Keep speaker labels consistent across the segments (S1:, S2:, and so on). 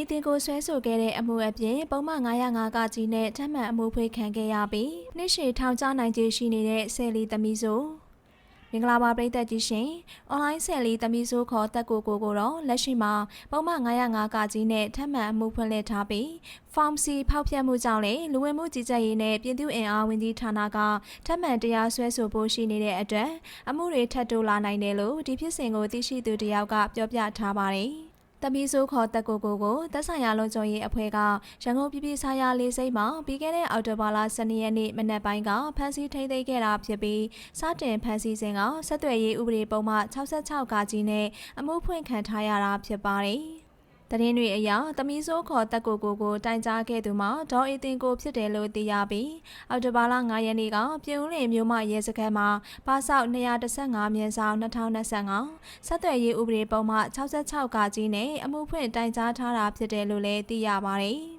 S1: အေတင်ကိုဆွဲဆိုခဲ့တဲ့အမှုအပြင်ပုံမှန်905ကကြီးနဲ့ထပ်မံအမှုဖွေးခံခဲ့ရပြီးနှိရှေထောင်ချနိုင်ခြေရှိနေတဲ့ဆယ်လီသမီးဆိုမင်္ဂလာပါပရိသတ်ကြီးရှင်။ online ဆယ်လီသမီးဆိုခေါ်တက်ကိုကိုကိုတော့လက်ရှိမှာပုံမှန်905ကကြီးနဲ့ထပ်မံအမှုဖွင့်လှစ်ထားပြီး Form C ဖောက်ဖျက်မှုကြောင့်လည်းလူဝင်မှုကြီးကြပ်ရေးနဲ့ပြည်သူ့အင်အားဝန်ကြီးဌာနကထပ်မံတရားစွဲဆိုဖို့ရှိနေတဲ့အတွက်အမှုတွေထပ်တိုးလာနိုင်တယ်လို့ဒီဖြစ်စဉ်ကိုသိရှိသူတယောက်ကပြောပြထားပါတယ်။ တမီဆိုးခေါ်တက်ကိုကိုကိုသက်ဆိုင်ရာလုံခြုံရေးအဖွဲ့ကရန်ကုန်ပြည်ပြည်ဆိုင်ရာလေးစိတ်မှာပြီးခဲ့တဲ့အောက်တိုဘာလ12ရက်နေ့မနက်ပိုင်းကဖမ်းဆီးထိန်းသိမ်းခဲ့တာဖြစ်ပြီးစတင်ဖမ်းဆီးစဉ်ကဆက်သွယ်ရေးဥပဒေပုံမှ66ကကြီးနဲ့အမှုဖွင့်ခံထားရတာဖြစ်ပါတယ်။ တရင်တွေအရသမီးဆိုးခေါ်တက်ကိုကိုကိုတိုင်ကြားခဲ့သူမှာဒေါ်အေတင်ကိုဖြစ်တယ်လို့သိရပြီးအော်တိုဘာလ9ရက်နေ့ကပြည်ဦးလင်မြို့မရဲစခန်းမှာပါဆောက်215မြင်းဆောင်2025ဆက်သွယ်ရေးဥပဒေပုံမှ66ကကြီးနဲ့အမှုဖွင့်တိုင်ကြားထားတာဖြစ်တယ်လို့လည်းသိရပါတယ်။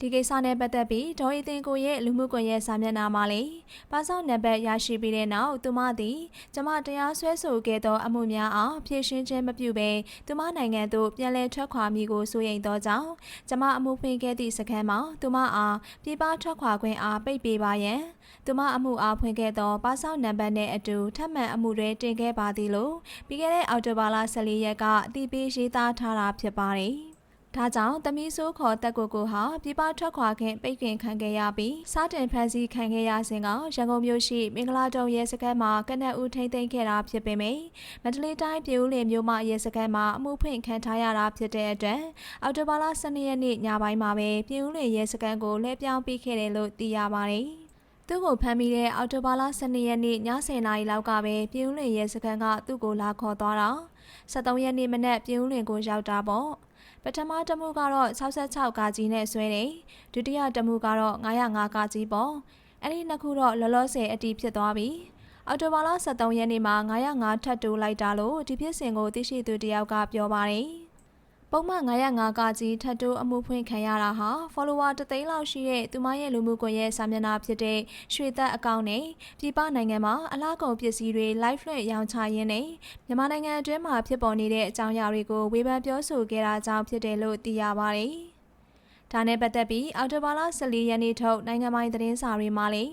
S1: ဒီကိစ္စနဲ့ပတ်သက်ပြီးဒေါ်ရီတင်ကိုရဲ့လူမှုကွန်ရက်စာမျက်နှာမှာလည်းပါဆောင်နံပါတ်ရရှိပြီးတဲ့နောက်သူမသည်ကျမတရားစွဲဆိုခဲ့သောအမှုများအားဖြည့်ရှင်းခြင်းမပြုဘဲသူမနိုင်ငံသို့ပြန်လည်ထွက်ခွာမိကိုစိုးရိမ်သောကြောင့်ကျမအမှုဖွင့်ခဲ့သည့်စခန်းမှာသူမအားပြပထွက်ခွာခွင့်အားပိတ်ပေးပါရန်သူမအမှုအားဖွင့်ခဲ့သောပါဆောင်နံပါတ်နှင့်အတူထပ်မံအမှုတွေတင်ခဲ့ပါသည်လို့ပြီးခဲ့တဲ့အောက်တိုဘာလ14ရက်ကအသိပေးရေးသားထားတာဖြစ်ပါတယ် ဒါကြောင့်သမီးဆိုးခေါ်တက်ကိုကိုဟာပြပထွက်ခွာခင်ပိတ်ပင်ခံခဲ့ရပြီးစားတင်ဖန်စီခံခဲ့ရစဉ်ကရန်ကုန်မြို့ရှိမင်္ဂလာတုံရဲစခန်းမှာကနက်ဦးထိမ့်သိမ်းခဲ့တာဖြစ်ပေမယ့်မန္တလေးတိုင်းပြည်ဦးလင်မြို့မရဲစခန်းမှာအမှုဖွင့်ခံထားရတာဖြစ်တဲ့အတွက်အော်တိုဘာလ12ရက်နေ့ညပိုင်းမှာပဲပြည်ဦးလင်ရဲစခန်းကိုလှည့်ပြောင်းပေးခဲ့တယ်လို့သိရပါတယ်သူ့ကိုဖမ်းမိတဲ့အော်တိုဘာလ12ရက်နေ့ည10:00နာရီလောက်ကပဲပြည်ဦးလင်ရဲစခန်းကသူ့ကိုလာခေါ်သွားတာ 73ရက်နေ့မနက်ပြည်ဦးလင်ကိုရောက်တာပေါ့ပထမတမှုကတော့66ကကြီးနဲ့ဆွဲတယ်ဒုတိယတမှုကတော့905ကကြီးပေါ့အဲ့ဒီနှစ်ခုတော့လောလောဆယ်အတီးဖြစ်သွားပြီအော်တိုဘာလ23ရက်နေ့မှာ905ထပ်တိုးလိုက်တာလို့ဒီဖြစ်စဉ်ကိုသိရှိသူတယောက်ကပြောပါတယ် ပုံမှန်905ကကြီးထပ်တိုးအမှုဖွင့်ခံရတာဟာ follower တသိန်းလောက်ရှိတဲ့သူမရဲ့လူမှုကွန်ရက်စာမျက်နှာဖြစ်တဲ့ရွှေသက်အကောင့်နဲ့ပြည်ပနိုင်ငံမှာအလားကုန်ပစ္စည်းတွေ live လွှင့်ရောင်းချရင်းနဲ့မြန်မာနိုင်ငံအတွင်းမှာဖြစ်ပေါ်နေတဲ့အကြောင်းအရာတွေကိုဝေဖန်ပြောဆိုခဲ့တာကြောင့်ဖြစ်တယ်လို့သိရပါတယ်။ဒါနဲ့ပတ်သက်ပြီးအော်တိုဘာလ14ရက်နေ့ထုတ်နိုင်ငံပိုင်သတင်းစာတွေမှာလည်း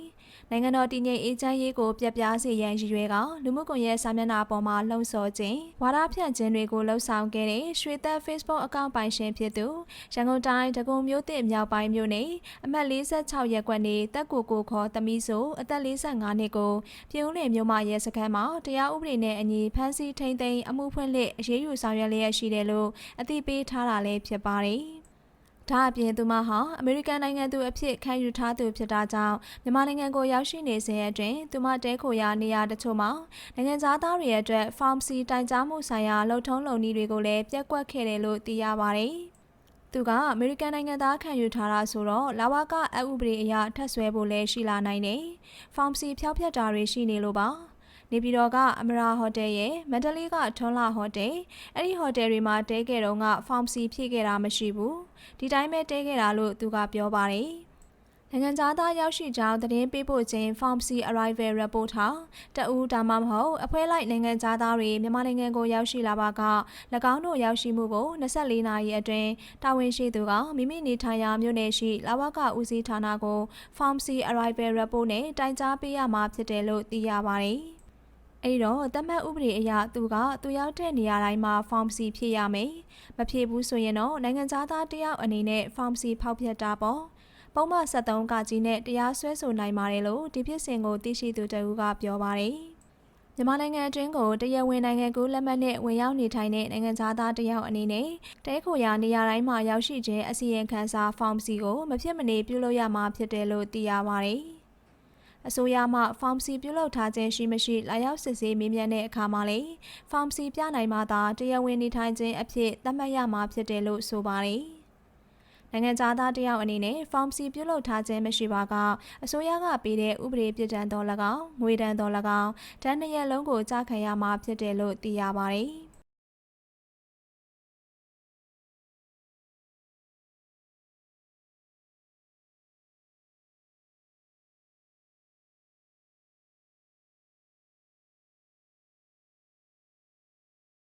S1: နိုင်ငံတော်တည်ငြိမ်အေးချမ်းရေးကိုပြပြစေရန်ရည်ရွယ်ကလူမှုကွန်ရက်စာမျက်နှာပေါ်မှာလှုံ့ဆော်ခြင်းဝါဒဖြန့်ခြင်းတွေကိုလှုံ့ဆော်ခဲ့တဲ့ရွှေသက် Facebook အကောင့်ပိုင်ရှင်ဖြစ်သူရန်ကုန်တိုင်းဒဂုံမြို့သစ်မြောက်ပိုင်းမြို့နယ်အမှတ်46ရပ်ကွက်နေတက်ကိုကိုခေါ်သမီးဆိုအသက်45နှစ်ကိုပြည်ဦးလင်မြို့မရဲစခန်းမှာတရားဥပဒေနဲ့အညီဖမ်းဆီးထိန်းသိမ်းအမှုဖွင့်လှစ်အရေးယူဆောင်ရွက်လျက်ရှိတယ်လို့အသိပေးထားတာလည်းဖြစ်ပါတယ်။ ဒါအပြင်သူမဟာအမေရိကန်နိုင်ငံသူအဖြစ်ခံယူထားသူဖြစ်တာကြောင့်မြန်မာနိုင်ငံကိုရောက်ရှိနေစဉ်အတွင်းသူမတဲခိုရာနေရာတချို့မှာနိုင်ငံသားသားတွေအတွက် farm C တိုင်ကြားမှုဆိုင်ရာလှုပ်ထုံးလုံနည်းတွေကိုလည်းပြက်ကွက်ခဲ့တယ်လို့သိရပါတယ်။သူကအမေရိကန်နိုင်ငံသားခံယူထားတာဆိုတော့လာဝကအဥပဒေအရထပ်ဆွဲဖို့လည်းရှိလာနိုင်တယ်။ farm C ဖျောက်ဖျက်တာတွေရှိနေလို့ပါ။ နေပြည်တော်ကအမရာဟိုတယ်ရဲ့မန္တလေးကထွန်းလာဟိုတယ်အဲ့ဒီဟိုတယ်တွေမှာတဲခဲ့တော့ကဖောင်စီဖြည့်ခဲ့တာမရှိဘူးဒီတိုင်းပဲတဲခဲ့တာလို့သူကပြောပါတယ်နိုင်ငံသားရောက်ရှိကြောင်းသတင်းပေးပို့ခြင်း Pharmacy Arrival Report ဟာတအူးဒါမှမဟုတ်အဖွဲလိုက်နိုင်ငံသားတွေမြန်မာနိုင်ငံကိုရောက်ရှိလာပါက၎င်းတို့ရောက်ရှိမှုကို24နာရီအတွင်းတာဝန်ရှိသူကမိမိနေထိုင်ရာမြို့နယ်ရှိလာဝကဦးစီးဌာနကို Pharmacy Arrival Report နဲ့တိုင်ကြားပေးရမှာဖြစ်တယ်လို့သိရပါတယ်။ အဲ့တော့တမတ်ဥပဒေအရသူကသူရောက်တဲ့နေရာတိုင်းမှာ form C ဖြည့်ရမယ်မဖြည့်ဘူးဆိုရင်တော့နိုင်ငံသားတယောက်အနေနဲ့ form C ဖောက်ဖျက်တာပေါ့ပုံမှန်73ကကြီးနဲ့တရားစွဲဆိုနိုင်ပါတယ်လို့ဒီဖြစ်စဉ်ကိုသိရှိသူတဦးကပြောပါတယ်မြန်မာနိုင်ငံအတွင်းကိုတရားဝင်နိုင်ငံကူးလက်မှတ်နဲ့ဝင်ရောက်နေထိုင်တဲ့နိုင်ငံသားတယောက်အနေနဲ့တဲခိုရာနေရာတိုင်းမှာရောက်ရှိခြင်းအစီရင်ခံစာ form C ကိုမဖြစ်မနေပြုလုပ်ရမှာဖြစ်တယ်လို့သိရပါတယ်။ အစိုးရမှဖောင်စီပြုလုပ်ထားခြင်းရှိမရှိလာရောက်စစ်ဆေးမေးမြန်းတဲ့အခါမှာလေဖောင်စီပြနိုင်မှသာတရားဝင်နေထိုင်ခြင်းအဖြစ်သတ်မှတ်ရမှာဖြစ်တယ်လို့ဆိုပါတယ်နိုင်ငံသားတယောက်အနေနဲ့ဖောင်စီပြုလုပ်ထားခြင်းမရှိပါကအစိုးရကပေးတဲ့ဥပဒေပြစ်ဒဏ်တော်၎င်းငွေဒဏ်တော်၎င်းတန်းနှစ်ရက်လုံးကိုကြားခံရမှာဖြစ်တယ်လို့သိရပါတယ်။